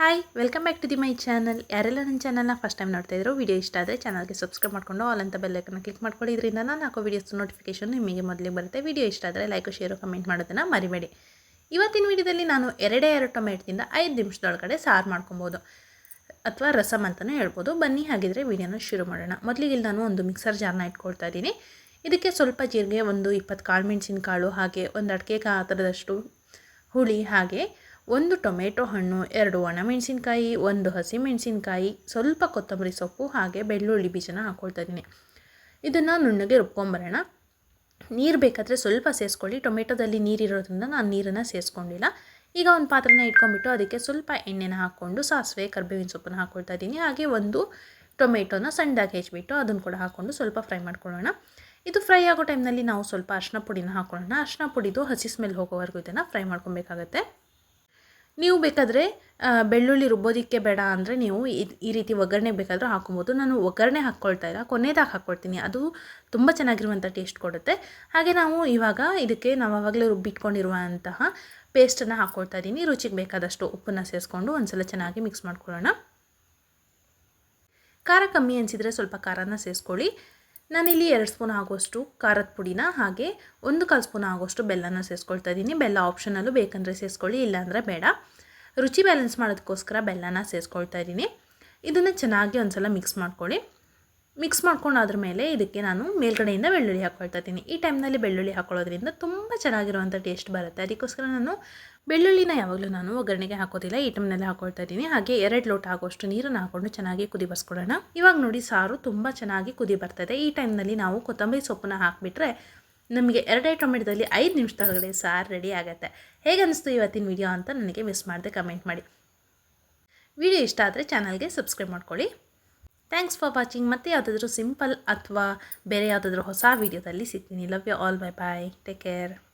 Hi welcome back to the my channel ಯಾರೆಲ್ಲ ನನ್ನ ಚಾನಲ್ನ ಫಸ್ಟ್ ಟೈಮ್ ನೋಡ್ತಾ ಇದ್ರು ವಿಡಿಯೋ ಇಷ್ಟ ಆದರೆ ಚಾನಲ್ಗೆ ಸಬ್ಸ್ಕ್ರೈಬ್ ಮಾಡ್ಕೊಂಡು ಆಲ್ ಅಂತ ಬೆಲ್ಲೈಕನ್ನ ಕ್ಲಿಕ್ ಮಾಡ್ಕೊಳ್ಳಿ. ಇದರಿಂದ ನಾನು ಹಾಕೋ ವೀಡಿಯೋಸ್ ನೋಟಿಫಿಕೇಶನ್ ನಿಮಗೆ ಮೊದಲಿಗೆ ಬರುತ್ತೆ. ವಿಡಿಯೋ ಇಷ್ಟ ಆದರೆ ಲೈಕ್ ಶೇರು ಕಮೆಂಟ್ ಮಾಡೋದನ್ನು ಮರಿಬೇಡಿ. ಇವತ್ತಿನ ವಿಡಿಯೋದಲ್ಲಿ ನಾನು ಎರಡೇ ಎರಡು ಟೊಮೆಟೊದಿಂದ ಐದು ನಿಮಿಷದೊಳಗಡೆ ಸಾರು ಮಾಡ್ಕೊಬೋದು. ಅಥವಾ ರಸಮ್ ಅಂತಲೇ ಹೇಳ್ಬೋದು. ಬನ್ನಿ, ಹಾಗಿದ್ರೆ ವಿಡಿಯೋನ ಶುರು ಮಾಡೋಣ. ಮೊದಲಿಗೆ ಇಲ್ಲಿ ನಾನು ಒಂದು ಮಿಕ್ಸರ್ ಜಾರ್ನ ಇಟ್ಕೊಳ್ತಾ ಇದ್ದೀನಿ. ಇದಕ್ಕೆ ಸ್ವಲ್ಪ ಜೀರಿಗೆ ಒಂದು ಇಪ್ಪತ್ತು ಕಾಳು ಮೆಣಸಿನ ಕಾಳು ಹಾಗೆ ಒಂದು ಅಡಿಕೆ ಥರದಷ್ಟು ಹುಳಿ, ಹಾಗೆ ಒಂದು ಟೊಮೆಟೊ ಹಣ್ಣು, ಎರಡು ಒಣಮೆಣಸಿನ್ಕಾಯಿ, ಒಂದು ಹಸಿಮೆಣಸಿನ್ಕಾಯಿ, ಸ್ವಲ್ಪ ಕೊತ್ತಂಬರಿ ಸೊಪ್ಪು ಹಾಗೆ ಬೆಳ್ಳುಳ್ಳಿ ಬೀಜನ ಹಾಕ್ಕೊಳ್ತಾ ಇದ್ದೀನಿ. ಇದನ್ನು ನುಣ್ಣಗೆ ರುಬ್ಕೊಂಬರೋಣ. ನೀರು ಬೇಕಾದರೆ ಸ್ವಲ್ಪ ಸೇರಿಸ್ಕೊಳ್ಳಿ ಟೊಮೆಟೊದಲ್ಲಿ ನೀರಿರೋದ್ರಿಂದ ನಾನು ನೀರನ್ನು ಸೇರಿಸ್ಕೊಂಡಿಲ್ಲ ಈಗ ಒಂದು ಪಾತ್ರೆನ ಇಟ್ಕೊಂಡ್ಬಿಟ್ಟು ಅದಕ್ಕೆ ಸ್ವಲ್ಪ ಎಣ್ಣೆನ ಹಾಕ್ಕೊಂಡು ಸಾಸಿವೆ, ಕರ್ಬೇವಿನ ಸೊಪ್ಪನ್ನು ಹಾಕ್ಕೊಳ್ತಾ ಇದ್ದೀನಿ. ಹಾಗೆ ಒಂದು ಟೊಮೆಟೊನ ಸಣ್ಣದಾಗಿ ಹೆಚ್ಚಿಬಿಟ್ಟು ಅದನ್ನು ಕೂಡ ಹಾಕ್ಕೊಂಡು ಸ್ವಲ್ಪ ಫ್ರೈ ಮಾಡ್ಕೊಳ್ಳೋಣ. ಇದು ಫ್ರೈ ಆಗೋ ಟೈಮ್ನಲ್ಲಿ ನಾವು ಸ್ವಲ್ಪ ಅರ್ಶಿನ ಪುಡಿನ ಹಾಕ್ಕೊಳ್ಳೋಣ ಅರ್ಶಿನ ಪುಡಿದು ಹಸಿ ಸ್ಮೆಲ್ ಹೋಗೋವರೆಗೂ ಇದನ್ನು ಫ್ರೈ ಮಾಡ್ಕೊಬೇಕಾಗತ್ತೆ. ನೀವು ಬೇಕಾದರೆ ಬೆಳ್ಳುಳ್ಳಿ ರುಬ್ಬೋದಕ್ಕೆ ಬೇಡ ಅಂದರೆ ನೀವು ಈ ರೀತಿ ಒಗ್ಗರಣೆ ಬೇಕಾದರೂ ಹಾಕೊಬೋದು ನಾನು ಒಗ್ಗರಣೆ ಹಾಕ್ಕೊಳ್ತಾ ಇಲ್ಲ ಕೊನೆಯದಾಗಿ ಹಾಕ್ಕೊಳ್ತೀನಿ. ಅದು ತುಂಬ ಚೆನ್ನಾಗಿರುವಂಥ ಟೇಸ್ಟ್ ಕೊಡುತ್ತೆ. ಹಾಗೆ ನಾವು ಇವಾಗ ಇದಕ್ಕೆ ನಾವು ಆವಾಗಲೇ ರುಬ್ಬಿಟ್ಕೊಂಡಿರುವಂತಹ ಪೇಸ್ಟನ್ನು ಹಾಕ್ಕೊಳ್ತಾ ಇದ್ದೀನಿ ರುಚಿಗೆ ಬೇಕಾದಷ್ಟು ಉಪ್ಪನ್ನು ಸೇರಿಸ್ಕೊಂಡು ಒಂದ್ಸಲ ಚೆನ್ನಾಗಿ ಮಿಕ್ಸ್ ಮಾಡ್ಕೊಳ್ಳೋಣ. ಖಾರ ಕಮ್ಮಿ ಅನಿಸಿದರೆ ಸ್ವಲ್ಪ ಖಾರನ ಸೇರಿಸ್ಕೊಳ್ಳಿ. ನಾನಿಲ್ಲಿ ಎರಡು ಸ್ಪೂನ್ ಆಗೋಷ್ಟು ಖಾರದ ಪುಡಿನ ಹಾಗೆ ಒಂದು ಕಾಲು ಸ್ಪೂನ್ ಆಗೋಷ್ಟು ಬೆಲ್ಲನ ಸೇರಿಸ್ಕೊಳ್ತಾ ಇದ್ದೀನಿ. ಬೆಲ್ಲ ಆಪ್ಷನಲ್ಲೂ ಬೇಕಂದರೆ ಸೇರಿಸ್ಕೊಳ್ಳಿ ಇಲ್ಲಾಂದರೆ ಬೇಡ. ರುಚಿ ಬ್ಯಾಲೆನ್ಸ್ ಮಾಡೋದಕ್ಕೋಸ್ಕರ ಬೆಲ್ಲನ ಸೇರಿಸ್ಕೊಳ್ತಾ ಇದ್ದೀನಿ. ಇದನ್ನು ಚೆನ್ನಾಗಿ ಒಂದು ಸಲ ಮಿಕ್ಸ್ ಮಾಡ್ಕೊಳ್ಳಿ. ಮಿಕ್ಸ್ ಮಾಡ್ಕೊಂಡಾದ್ರ ಮೇಲೆ ಇದಕ್ಕೆ ನಾನು ಮೇಲ್ಗಡೆಯಿಂದ ಬೆಳ್ಳುಳ್ಳಿ ಹಾಕ್ಕೊಳ್ತಾ ಇದ್ದೀನಿ. ಈ ಟೈಮ್ನಲ್ಲಿ ಬೆಳ್ಳುಳ್ಳಿ ಹಾಕೊಳ್ಳೋದ್ರಿಂದ ತುಂಬ ಚೆನ್ನಾಗಿರುವಂಥ ಟೇಸ್ಟ್ ಬರುತ್ತೆ. ಅದಕ್ಕೋಸ್ಕರ ನಾನು ಬೆಳ್ಳುಳ್ಳಿನ ಯಾವಾಗಲೂ ನಾನು ಒಗ್ಗರಣೆಗೆ ಹಾಕೋದಿಲ್ಲ. ಈ ಟೈಮ್ನಲ್ಲಿ ಹಾಕೊಳ್ತಾ ಇದ್ದೀನಿ. ಹಾಗೆ ಎರಡು ಲೋಟ ಆಗೋಷ್ಟು ನೀರನ್ನು ಹಾಕೊಂಡು ಚೆನ್ನಾಗಿ ಕುದಿ ಬಸ್ಕೊಳ್ಳೋಣ ಇವಾಗ ನೋಡಿ ಸಾರು ತುಂಬ ಚೆನ್ನಾಗಿ ಕುದಿ ಬರ್ತದೆ. ಈ ಟೈಮ್ನಲ್ಲಿ ನಾವು ಕೊತ್ತಂಬರಿ ಸೊಪ್ಪನ್ನ ಹಾಕಿಬಿಟ್ರೆ ನಮಗೆ ಎರಡೇ ಟೊಮೆಟೊದಲ್ಲಿ ಐದು ನಿಮಿಷದೊಳಗಡೆ ಸಾರು ರೆಡಿ ಆಗುತ್ತೆ. ಹೇಗೆ ಅನ್ನಿಸ್ತು ಇವತ್ತಿನ ವಿಡಿಯೋ ಅಂತ ನನಗೆ ಮಿಸ್ ಮಾಡಿದೆ ಕಮೆಂಟ್ ಮಾಡಿ. ವಿಡಿಯೋ ಇಷ್ಟ ಆದರೆ ಚಾನಲ್ಗೆ ಸಬ್ಸ್ಕ್ರೈಬ್ ಮಾಡ್ಕೊಳ್ಳಿ. ಥ್ಯಾಂಕ್ಸ್ ಫಾರ್ ವಾಚಿಂಗ್ ಮತ್ತೆ ಯಾವುದಾದ್ರೂ ಸಿಂಪಲ್ ಅಥವಾ ಬೇರೆ ಯಾವುದಾದ್ರೂ ಹೊಸ ವೀಡಿಯೋದಲ್ಲಿ ಸಿಗ್ತೀನಿ. Love you all bye bye take care